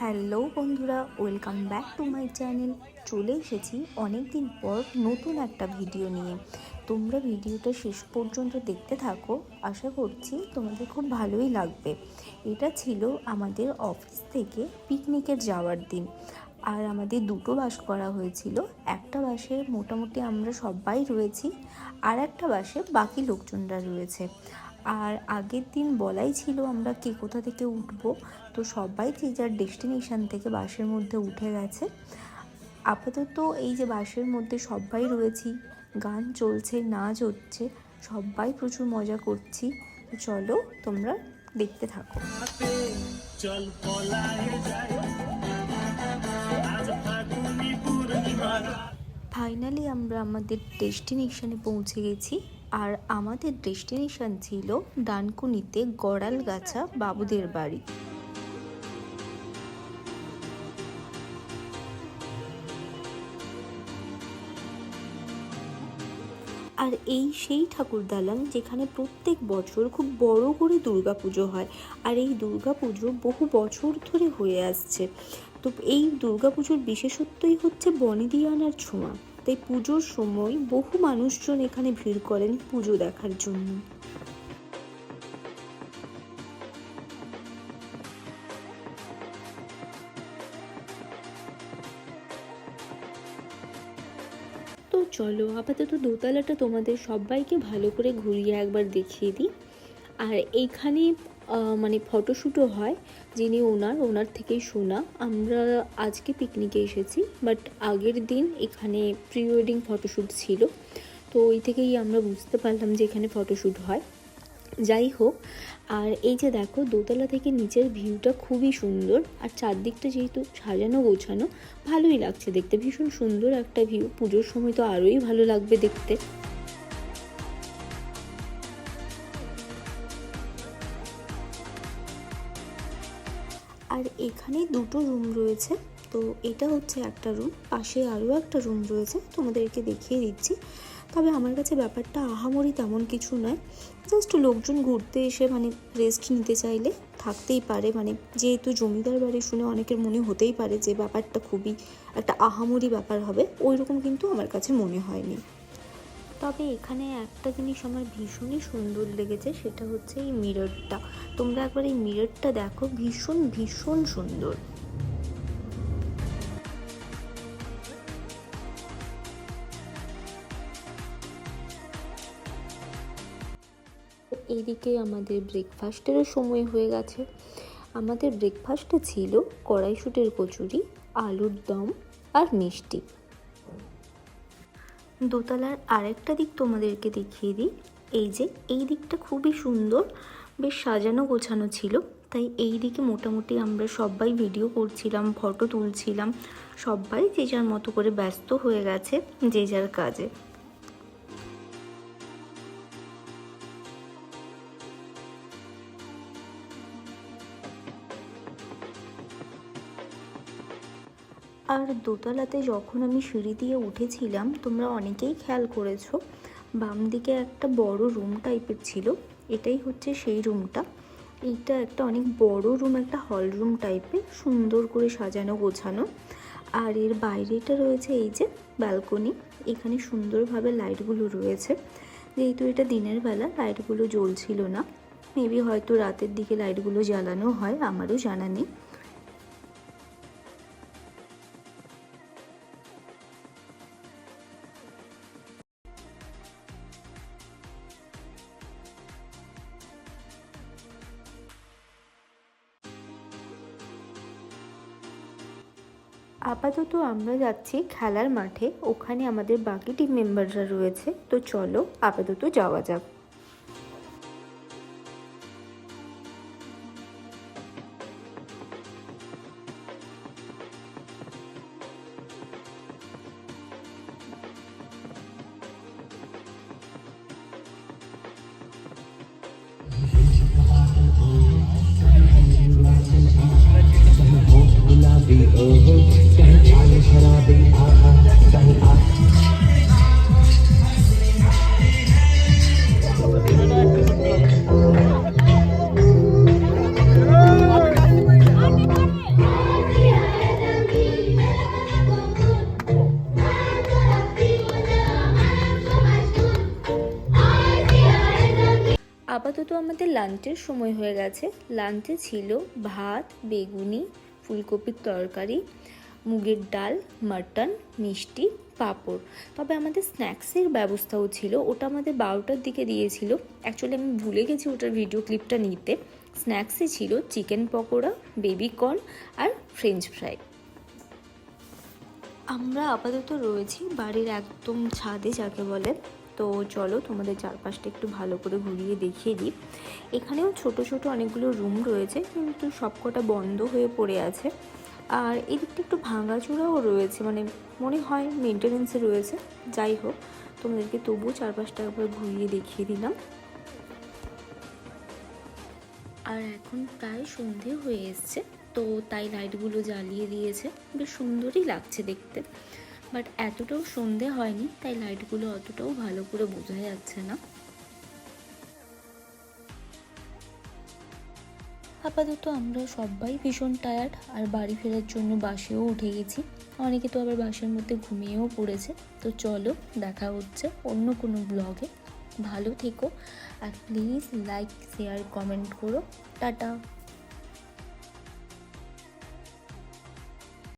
Hello বন্ধুরা, welcome back to my channel. চলে এসেছি অনেক দিন পর নতুন একটা ভিডিও নিয়ে। তোমরা ভিডিওটা শেষ পর্যন্ত দেখতে থাকো, আশা করছি তোমাদের খুব ভালোই লাগবে। এটা ছিল আমাদের অফিস থেকে পিকনিকের যাওয়ার দিন। আর আমাদের দুটো বাস করা হয়েছিল। একটা বাসে মোটামুটি আমরা সবাই রয়েছি আর একটা বাসে বাকি লোকজনরা রয়েছে। আর আগের দিন বলাই ছিল আমরা কে কোথা থেকে উঠব। তো সবাই যে যার ডেস্টিনেশান থেকে বাসের মধ্যে উঠে গেছে। আপাতত এই যে বাসের মধ্যে সবাই রয়েছি, গান চলছে, নাচ হচ্ছে, সবাই প্রচুর মজা করছি। চলো তোমরা দেখতে থাকো। চল পলায়ে যাই ফাইনালি আমরা আমাদের ডেস্টিনেশনে পৌঁছে গেছি। আর আমাদের ডেস্টিনেশন ছিল ডানকুনিতে গড়ালগাছা বাবুদের বাড়ি। আর এই সেই ঠাকুর দালান যেখানে প্রত্যেক বছর খুব বড় করে দুর্গাপুজো হয়, আর এই দুর্গাপুজো বহু বছর ধরে হয়ে আসছে। তো এই দুর্গাপুজোর বিশেষত্বই হচ্ছে বনেদি আনার ছোঁয়া। তাই পুজোর সময় বহু মানুষজন এখানে ভিড় করেন পুজো দেখার জন্য। তো চলো আপাতত দোতলাটা তোমাদের সবাইকে ভালো করে ঘুরিয়ে একবার দেখিয়ে দিই। আর এইখানে মানে ফটোশ্যুটও হয়, যিনি ওনার ওনার থেকেই শোনা। আমরা আজকে পিকনিকে এসেছি বাট আগের দিন এখানে প্রি ওয়েডিং ফটোশ্যুট ছিল। তো ওই থেকেই আমরা বুঝতে পারলাম যে এখানে ফটোশ্যুট হয়। যাই হোক, আর এই যে দেখো, দোতলা থেকে নিচের ভিউটা খুবই সুন্দর, আর চারদিকটা যেহেতু সাজানো, গোছানো, ভালোই লাগছে দেখতে। ভীষণ সুন্দর একটা ভিউ পুজোর সময় তো আরোই ভালো লাগবে দেখতে। এখানে দুটো রুম রয়েছে। তো এটা হচ্ছে একটা রুম পাশে আরও একটা রুম রয়েছে। তোমাদেরকে দেখিয়ে দিচ্ছি। তবে আমার কাছে ব্যাপারটা আহামরি তেমন কিছু নয়। জাস্ট লোকজন ঘুরতে এসে মানে রেস্ট নিতে চাইলে থাকতেই পারে। মানে যেহেতু জমিদার বাড়ি শুনে অনেকের মনে হতেই পারে যে ব্যাপারটা খুবই একটা আহামরি ব্যাপার হবে। ওই রকম কিন্তু আমার কাছে মনে হয়নি। তবে এখানে একটা জিনিস আমার ভীষণই সুন্দর লেগেছে, সেটা হচ্ছে এই মিররটা তোমরা একবার এই মিররটা দেখো, ভীষণ ভীষণ সুন্দর। এইদিকে আমাদের ব্রেকফাস্টেরও সময় হয়ে গেছে। আমাদের ব্রেকফাস্টে ছিল কড়াইশুটের কচুরি, আলুর দম আর মিষ্টি। দোতলার আরেকটা দিক তোমাদেরকে দেখিয়ে দিই। এই যে, এই দিকটা খুবই সুন্দর, বেশ সাজানো গোছানো ছিল। তাই এই দিকে মোটামুটি আমরা সবাই ভিডিও করছিলাম ফটো তুলছিলাম। সবাই যে যার মতো করে ব্যস্ত হয়ে গেছে, যে যার কাজে। আর দোতলাতে যখন আমি সিঁড়ি দিয়ে উঠেছিলাম, তোমরা অনেকেই খেয়াল করেছ, বাম দিকে একটা বড় রুম টাইপের ছিল। এটাই হচ্ছে সেই রুমটা। এইটা একটা অনেক বড় রুম, একটা হল রুম টাইপের, সুন্দর করে সাজানো গোছানো। আর এর বাইরেটা রয়েছে এই যে ব্যালকনি। এখানে সুন্দরভাবে লাইটগুলো রয়েছে। যেহেতু এটা দিনের বেলা, লাইটগুলো জ্বলছিল না। মেবি হয়তো রাতের দিকে লাইটগুলো জ্বালানো হয়, আমারও জানা নেই। আপাতত আমরা যাচ্ছি খেলার মাঠে। ওখানে আমাদের বাকি টিম মেম্বাররা রয়েছে। তো চলো আপাতত যাওয়া যাক। আমাদের লাঞ্চের সময় হয়ে গেছে। লাঞ্চে ছিল ভাত, বেগুনি, ফুলকপির তরকারি, মুগের ডাল মাটন মিষ্টি, পাঁপড়। তবে আমাদের স্ন্যাক্সের ব্যবস্থাও ছিল। ওটা আমাদের বারোটার দিকে দিয়েছিল। অ্যাকচুয়ালি আমি ভুলে গেছি ওটার ভিডিও ক্লিপটা নিতে। স্ন্যাক্সে ছিল চিকেন পকোড়া বেবি কর্ন আর ফ্রেঞ্চ ফ্রাই আমরা আপাতত রয়েছি বাড়ির একদম ছাদে, যাকে বলে তো চলো তোমাদের চারপাশটা একটু ভালো করে ঘুরিয়ে দেখিয়ে দিই। এখানেও ছোট ছোট অনেকগুলো রুম রয়েছে, কিন্তু সবকটা বন্ধ হয়ে পড়ে আছে। আর এদিকটা একটু ভাঙাচোরাও রয়েছে মানে মনে হয় মেনটেনেন্সে রয়েছে। যাই হোক, তোমাদেরকে তবুও চারপাশটা একবার ঘুরিয়ে দেখিয়ে দিলাম। আর এখন প্রায় সন্ধে হয়ে এসছে, তো তাই লাইটগুলো জ্বালিয়ে দিয়েছে। বেশ সুন্দরই লাগছে দেখতে। বাট এতটাও সন্ধে হয়নি, তাই লাইটগুলো অতটাও ভালো করে বোঝা যাচ্ছে না। আপাতত আমরা সবাই ভীষণ টায়ার্ড আর বাড়ি ফেরার জন্য বাসেও উঠে গেছি। অনেকে তো আবার বাসের মধ্যে ঘুমিয়েও পড়েছে। তো চলো, দেখা হচ্ছে অন্য কোনো ব্লগে ভালো থেকো, আর প্লিজ লাইক শেয়ার কমেন্ট করো। টাটা।